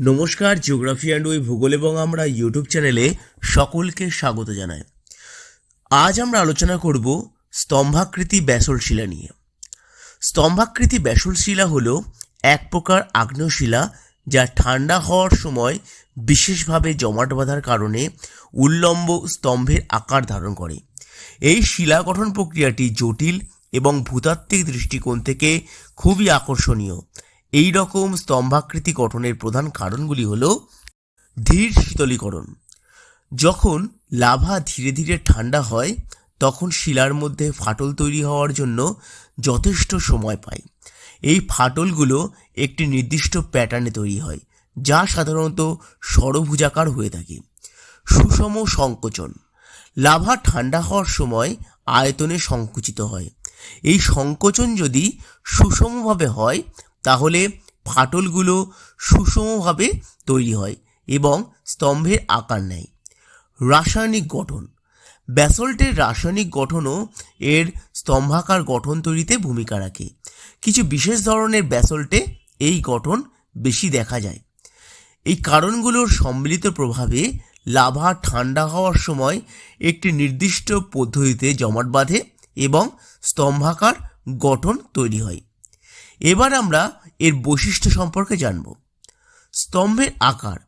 নমস্কার geography and ওই ভূগোল এবং আমরা ইউটিউব চ্যানেলে সকলকে স্বাগত জানাই। আজ আমরা আলোচনা করব স্তম্ভাকৃতি ব্যাসল শিলা নিয়ে। স্তম্ভাকৃতি ব্যাসল শিলা হল এক প্রকার আগ্নেয়শিলা যা ঠান্ডা হওয়ার সময় বিশেষভাবে জমাট বাঁধার কারণে উল্লম্ব স্তম্ভের আকার ধারণ করে। এই শিলা গঠন প্রক্রিয়াটি জটিল এবং ভূতাত্ত্বিক দৃষ্টিকোণ থেকে খুবই আকর্ষণীয়। এই রকম স্তম্ভাকৃতি গঠনের প্রধান কারণগুলি হল ধীর শীতলীকরণ। যখন লাভা ধীরে ধীরে ঠান্ডা হয়, তখন শিলার মধ্যে ফাটল তৈরি হওয়ার জন্য যথেষ্ট সময় পায়। এই ফাটলগুলো একটি নির্দিষ্ট প্যাটার্নে তৈরি হয়, যা সাধারণত সরভুজাকার হয়ে থাকে। সুষম সংকোচন। লাভা ঠান্ডা হওয়ার সময় আয়তনে সংকুচিত হয়। এই সংকোচন যদি সুষমভাবে হয় তাহলে ফাটলগুলো সুষমভাবে তৈরি হয় এবং স্তম্ভের আকার নেয়। রাসায়নিক গঠন। ব্যাসল্টের রাসায়নিক গঠনও এর স্তম্ভাকার গঠন তৈরিতে ভূমিকা রাখে। কিছু বিশেষ ধরনের ব্যাসল্টে এই গঠন বেশি দেখা যায়। এই কারণগুলোর সম্মিলিত প্রভাবে লাভা ঠান্ডা হওয়ার সময় একটি নির্দিষ্ট পদ্ধতিতে জমাট বাঁধে এবং স্তম্ভাকার গঠন তৈরি হয়। এবার আমরা এর বৈশিষ্ট্য সম্পর্কে জানব। স্তম্ভের আকার।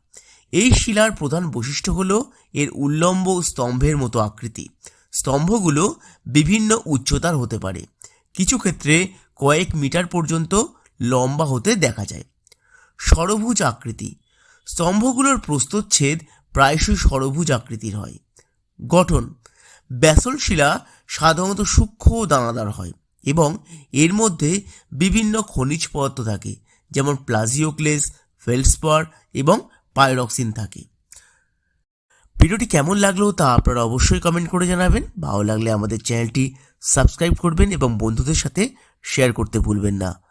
এই শিলার প্রধান বৈশিষ্ট্য হল এর উল্লম্ব স্তম্ভের মতো আকৃতি। স্তম্ভগুলো বিভিন্ন উচ্চতার হতে পারে। কিছু ক্ষেত্রে কয়েক মিটার পর্যন্ত লম্বা হতে দেখা যায়। ষড়ভুজ আকৃতি। স্তম্ভগুলোর প্রস্তচ্ছেদ প্রায়শই ষড়ভুজ আকৃতির হয়। গঠন। ব্যাসল শিলা সাধারণত সূক্ষ্ম দানাদার হয়। এবং এর মধ্যে বিভিন্ন খনিজ পদার্থ থাকে, যেমন প্লাজিওক্লেস, ফেলসপার এবং পাইরক্সিন থাকে। ভিডিওটি কেমন লাগল তা আপনারা অবশ্যই কমেন্ট করে জানাবেন। ভালো লাগলে আমাদের চ্যানেলটি সাবস্ক্রাইব করবেন এবং বন্ধুদের সাথে শেয়ার করতে ভুলবেন না।